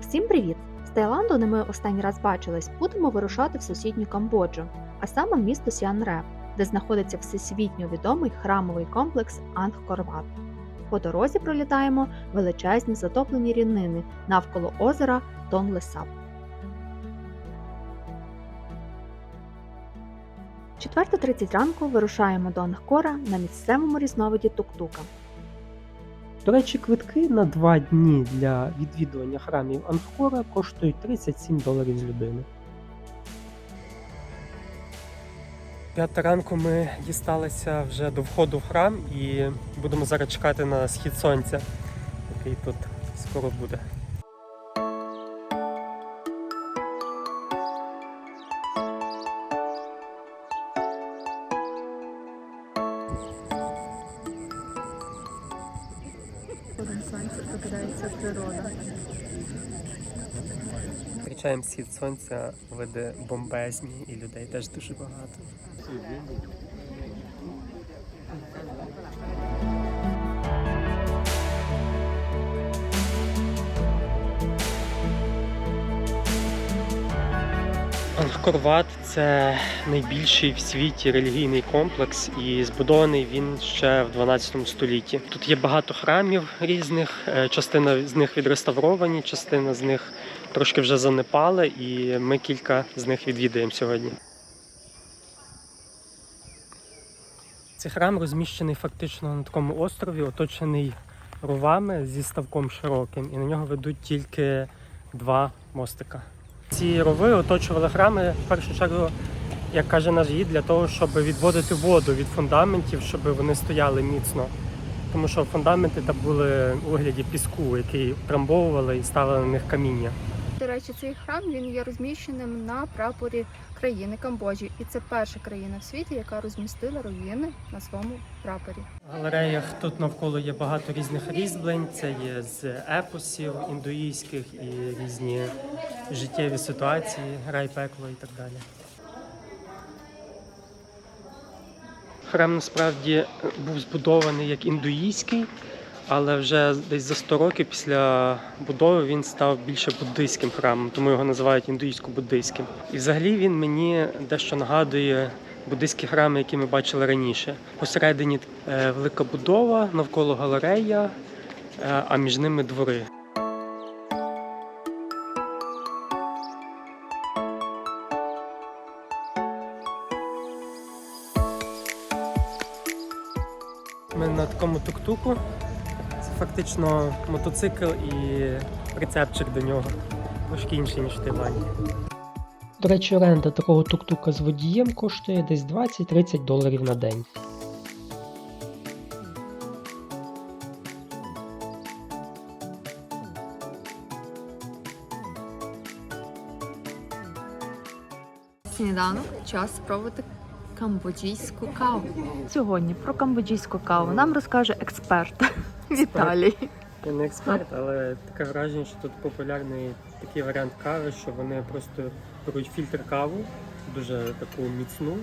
Всім привіт! З Таїланду, де ми останній раз бачились, будемо вирушати в сусідню Камбоджу, а саме в місто Сіанре, де знаходиться всесвітньо відомий храмовий комплекс Ангкор-Ват. По дорозі пролітаємо величезні затоплені рівнини навколо озера Тонлесап. 4.30 ранку вирушаємо до Ангкора на місцевому різновиді тук-тука. До речі, квитки на два дні для відвідування храмів Ангкора коштують 37 доларів з людини. П'ята ранку ми дісталися вже до входу в храм і будемо зараз чекати на схід сонця, який тут скоро буде. Сонце прокидається природа. Зустрічаємо схід сонця, види бомбезні і людей теж дуже багато. Ангкор-Ват – це найбільший в світі релігійний комплекс, і збудований він ще в 12 столітті. Тут є багато храмів різних, е, частина з них відреставровані, частина з них трошки вже занепали, і ми кілька з них відвідаємо сьогодні. Цей храм розміщений фактично на такому острові, оточений ровами зі ставком широким, і на нього ведуть тільки два мостика. Ці рови оточували храми в першу чергу, як каже наш гід, для того, щоб відводити воду від фундаментів, щоб вони стояли міцно. Тому що фундаменти там були у вигляді піску, який трамбовували і ставили на них каміння. Речі, цей храм він є розміщеним на прапорі країни Камбоджі, і це перша країна в світі, яка розмістила руїни на своєму прапорі. В галереях тут навколо є багато різних різьблень. Це є з епосів індуїзьких і різні життєві ситуації, рай, пекло і так далі. Храм насправді був збудований як індуїзький, але вже десь за 100 років після будови він став більше буддийським храмом, тому його називають індуїзько-буддийським. І взагалі він мені дещо нагадує буддийські храми, які ми бачили раніше. Посередині е, велика будова, навколо галерея, е, а між ними двори. Ми на такому тук-туку. Фактично мотоцикл і прицепчик до нього. Трошки інший, ніж в Таїланді. До речі, оренда такого тук-тука з водієм коштує десь 20-30 доларів на день. Сніданок час спробувати камбоджійську каву. Сьогодні про камбоджійську каву нам розкаже експерт Віталій. Я не експерт, але таке враження, що тут популярний такий варіант кави, що вони просто беруть фільтр каву, дуже таку міцну,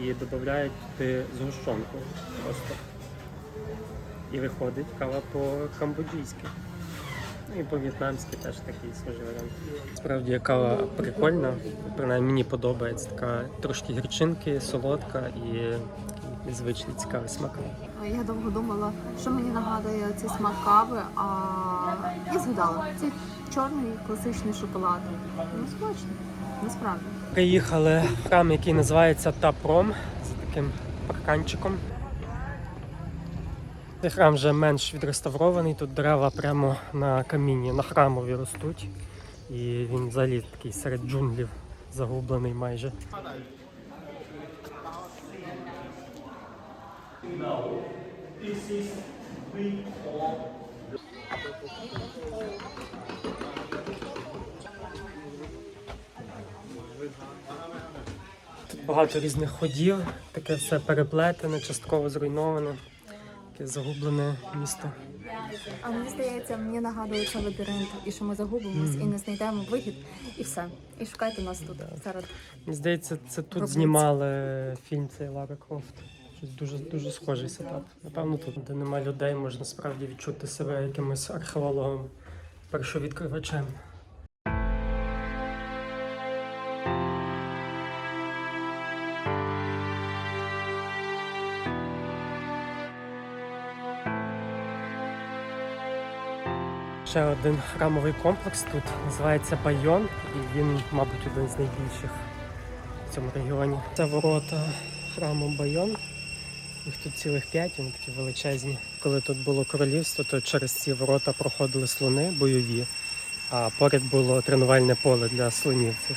і додають туди згущенку просто. І виходить кава по-камбоджійськи. Ну і по-в'єтнамськи теж такий схожий варіант. Справді кава прикольна, принаймні мені подобається. Така трошки гірчинки, солодка і незвичний цікавий смак. Я довго думала, що мені нагадує цей смак кави, а я згадала. Це чорний класичний шоколад. Ну, смачно, насправді. Приїхали в храм, який називається Тапром з таким парканчиком. Цей храм вже менш відреставрований, тут дерева прямо на камінні, на храмові ростуть. І він взагалі такий серед джунглів загублений майже. Тут багато різних ходів, таке все переплетене, частково зруйноване, таке загублене місто. А мені здається, мені нагадує це лабіринт, і що ми загубимось і не знайдемо вихід, і все. І шукайте нас тут серед Мені здається, це тут Гробниці. знімали фільм цей Лара Крофт. Щось дуже дуже схожий сетап. Напевно, тут, де нема людей, можна справді відчути себе якимось археологом, першовідкривачем. Ще один храмовий комплекс тут називається Байон, і він, мабуть, один з найбільших в цьому регіоні. Це ворота храму Байон. Їх тут цілих п'ять, вони такі величезні. Коли тут було королівство, то через ці ворота проходили слони бойові, а поряд було тренувальне поле для слонів цих.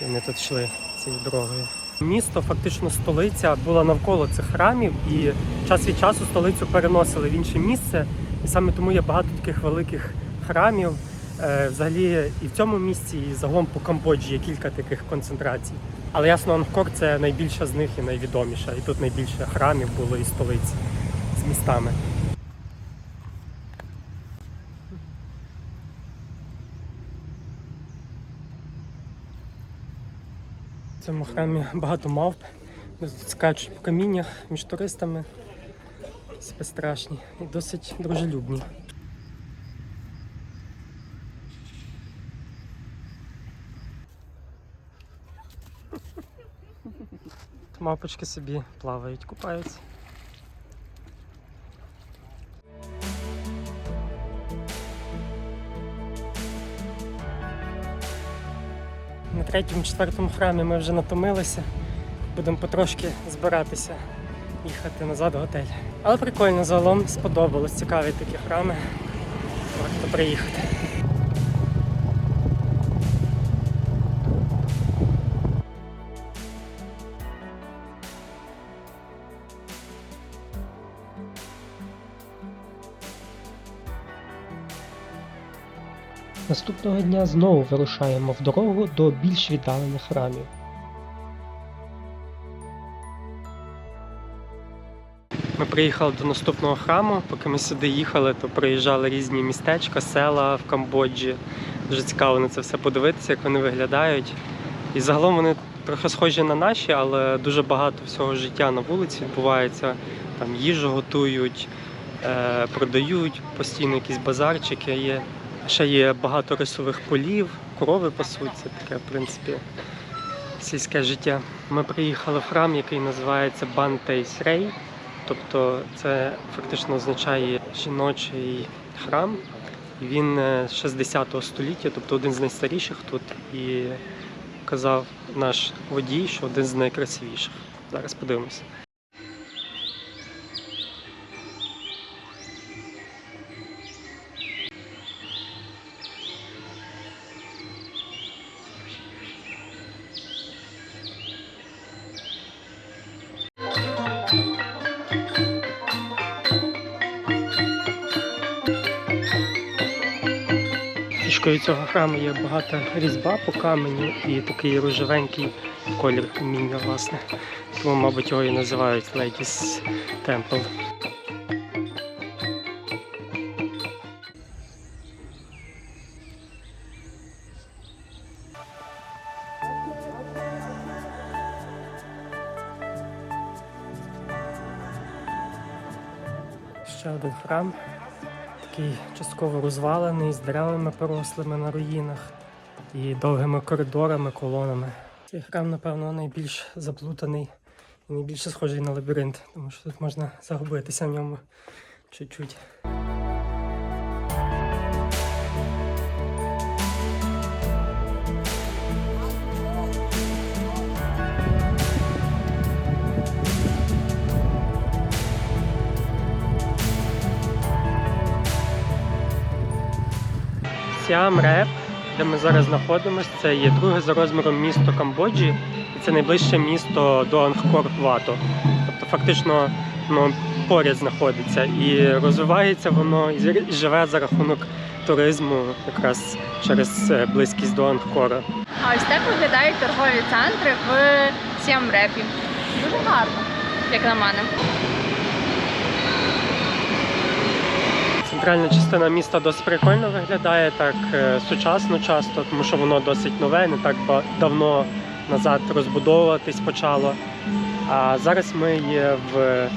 І вони тут йшли цією дорогою. Місто, фактично столиця, була навколо цих храмів, і час від часу столицю переносили в інше місце. І саме тому є багато таких великих храмів. Е, Взагалі і в цьому місці, і загалом по Камбоджі є кілька таких концентрацій. Але ясно, Ангкор це найбільша з них і найвідоміша. І тут найбільше храмів було і столиць з містами. В цьому храмі багато мавп. Скачуть по каміннях між туристами. Безстрашні і досить дружелюбні. Мавпочки собі плавають, купаються. На третьому, четвертому храмі ми вже натомилися. Будемо потрошки збиратися, їхати назад в готель. Але прикольно загалом сподобалось. Цікаві такі храми. Варто приїхати. Наступного дня знову вирушаємо в дорогу до більш віддалених храмів. Ми приїхали до наступного храму. Поки ми сюди їхали, то приїжджали різні містечка, села в Камбоджі. Дуже цікаво на це все подивитися, як вони виглядають. І загалом вони трохи схожі на наші, але дуже багато всього життя на вулиці відбувається. Там їжу готують, е, продають, постійно якісь базарчики є. Ще є багато рисових полів, корови пасуться, таке, в принципі, сільське життя. Ми приїхали в храм, який називається Бантейс Рей. Тобто це фактично означає жіночий храм. Він е, з 60 століття, тобто один з найстаріших тут. І казав наш водій, що один з найкрасивіших. Зараз подивимося. Фішкою цього храму є багата різьба по каменю і такий рожевенький колір каміння, власне. Тому, мабуть, його і називають Ladies Temple. Ще один храм такий частково розвалений з деревами порослими на руїнах і довгими коридорами, колонами. Цей храм, напевно, найбільш заплутаний і найбільше схожий на лабіринт, тому що тут можна загубитися в ньому чуть-чуть. Сіам Реп, де ми зараз знаходимося, це є друге за розміром місто Камбоджі, і це найближче місто до Ангкор Вато. Тобто фактично воно поряд знаходиться і розвивається воно і живе за рахунок туризму, якраз через е, близькість до Ангкора. А ось так виглядають торгові центри в Сіамрепі. Дуже гарно, як на мене. Центральна частина міста досить прикольно виглядає, так е, сучасно часто, тому що воно досить нове, не так давно назад розбудовуватись почало. А зараз ми є в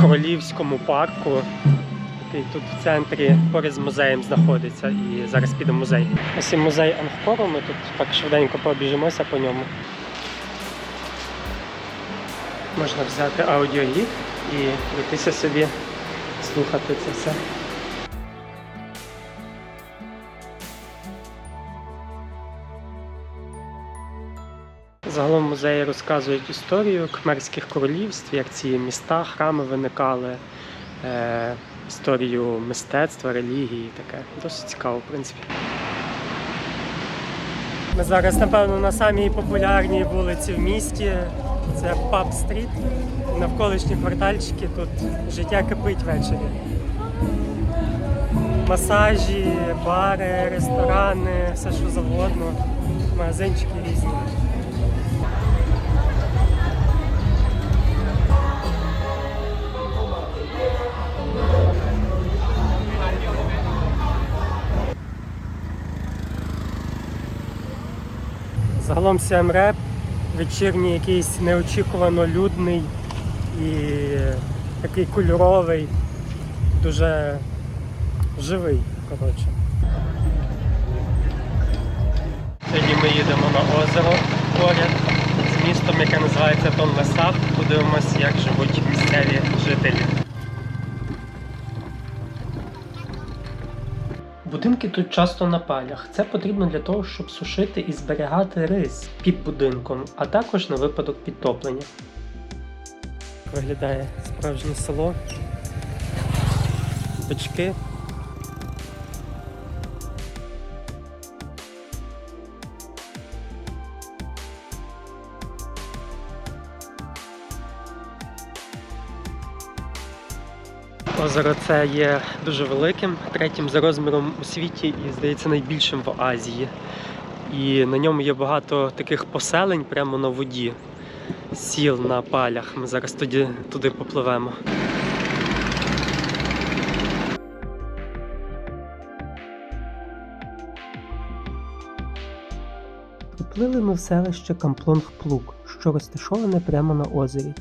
Королівському парку, який тут в центрі поряд з музеєм знаходиться. І зараз підемо в музей. Ось і музей Анхкору. Ми тут так швиденько пробіжимося по ньому. Можна взяти аудіогід і пройтися собі, слухати це все. Загалом музеї розказують історію кхмерських королівств, як ці міста, храми виникали, е, історію мистецтва, релігії, таке. Досить цікаво, в принципі. Ми зараз, напевно, на самій популярній вулиці в місті. Це Паб Стріт. Навколишні квартальчики, тут життя кипить ввечері. Масажі, бари, ресторани, все що завгодно, магазинчики різні. Загалом Сіам Реп вечірній якийсь неочікувано людний і такий кольоровий, дуже живий, коротше. Сьогодні ми їдемо на озеро поряд з містом, яке називається Тонлесап. Подивимось, як живуть місцеві жителі. Будинки тут часто на палях. Це потрібно для того, щоб сушити і зберігати рис під будинком, а також на випадок підтоплення. Виглядає справжнє село. Печки. Озеро це є дуже великим, третім за розміром у світі і, здається, найбільшим в Азії. І на ньому є багато таких поселень прямо на воді, сіл на палях. Ми зараз тоді туди попливемо. Приплили ми в селище Камплонг-Плук, що розташоване прямо на озері.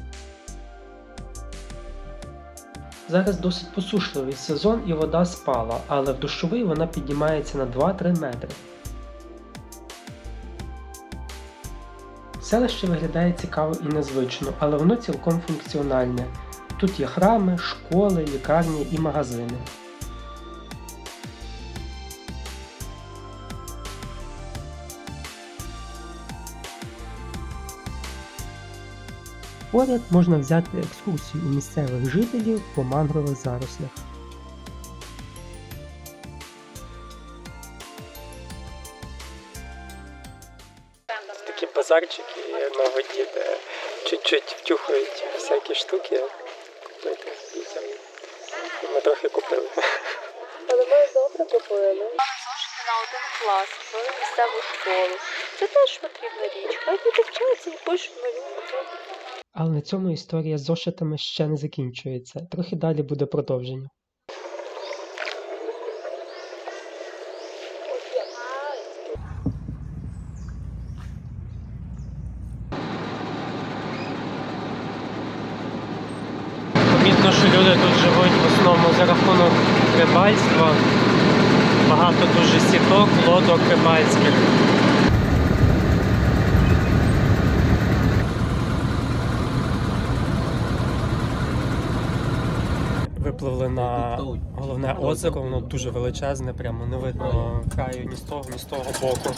Зараз досить посушливий сезон і вода спала, але в дощовий вона піднімається на 2-3 метри. Селище виглядає цікаво і незвично, але воно цілком функціональне. Тут є храми, школи, лікарні і магазини. Поряд можна взяти екскурсію у місцевих жителів по мангрових зарослях. Такі базарчики на воді, де чуть-чуть втюхають всякі штуки. Купити дітям. Ми трохи купили. Але ми добре купили. Зошити на один клас, в місцеву школу. Це теж потрібна річ. Хай діти вчаться і пишуть малюнки. Але на цьому історія з зошитами ще не закінчується. Трохи далі буде продовження. Що люди тут живуть в основному за рахунок рибальства. Багато дуже сіток, лодок рибальських. Випливли на головне озеро, воно дуже величезне, прямо не видно краю ні з того, ні з того боку.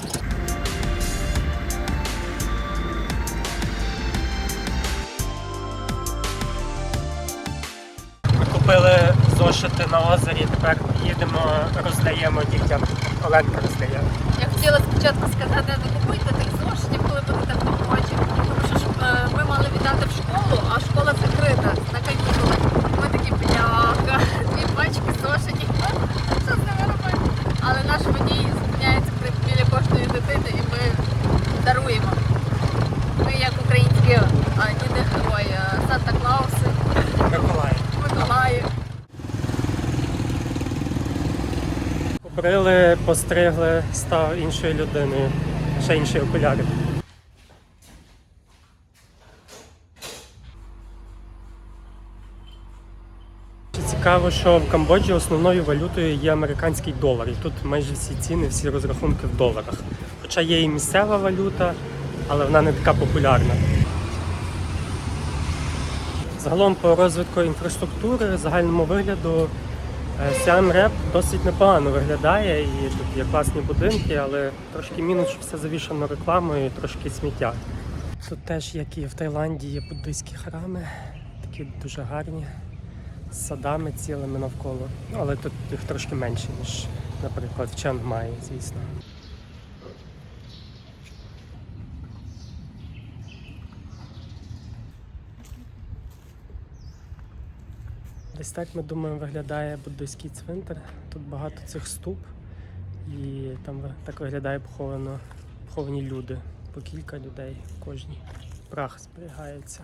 Купили зошити на озері, тепер їдемо, роздаємо дітям. Оленка роздає. Я хотіла спочатку сказати, не купуйте тих зошитів, коли будете поході. Тому що е, ми мали віддати в школу, а школа закрита постригли, став іншою людиною, ще інші окуляри. Цікаво, що в Камбоджі основною валютою є американський долар. І тут майже всі ціни, всі розрахунки в доларах. Хоча є і місцева валюта, але вона не така популярна. Загалом по розвитку інфраструктури, загальному вигляду. Сіам Реп досить непогано виглядає і тут є класні будинки, але трошки мінус, що все завішано рекламою і трошки сміття. Тут теж, як і в Таїланді, є буддийські храми, такі дуже гарні, з садами цілими навколо. Але тут їх трошки менше, ніж, наприклад, в Чангмаї, звісно. Десь так ми думаємо, виглядає буддийський цвинтар. Тут багато цих ступ, і там так виглядає поховано, поховані люди. По кілька людей кожній. Прах зберігається.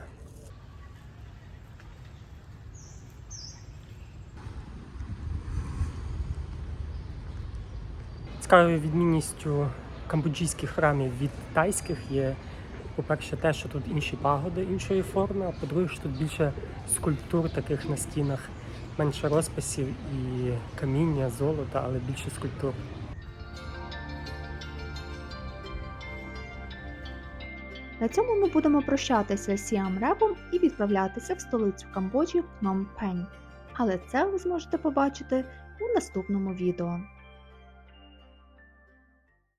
Цікавою відмінністю камбоджійських храмів від тайських є, по-перше, те, що тут інші пагоди іншої форми, а по-друге, що тут більше скульптур таких на стінах, менше розписів і каміння, золота, але більше скульптур. На цьому ми будемо прощатися з Сіам Репом і відправлятися в столицю Камбоджі Пном Пень. Але це ви зможете побачити у наступному відео.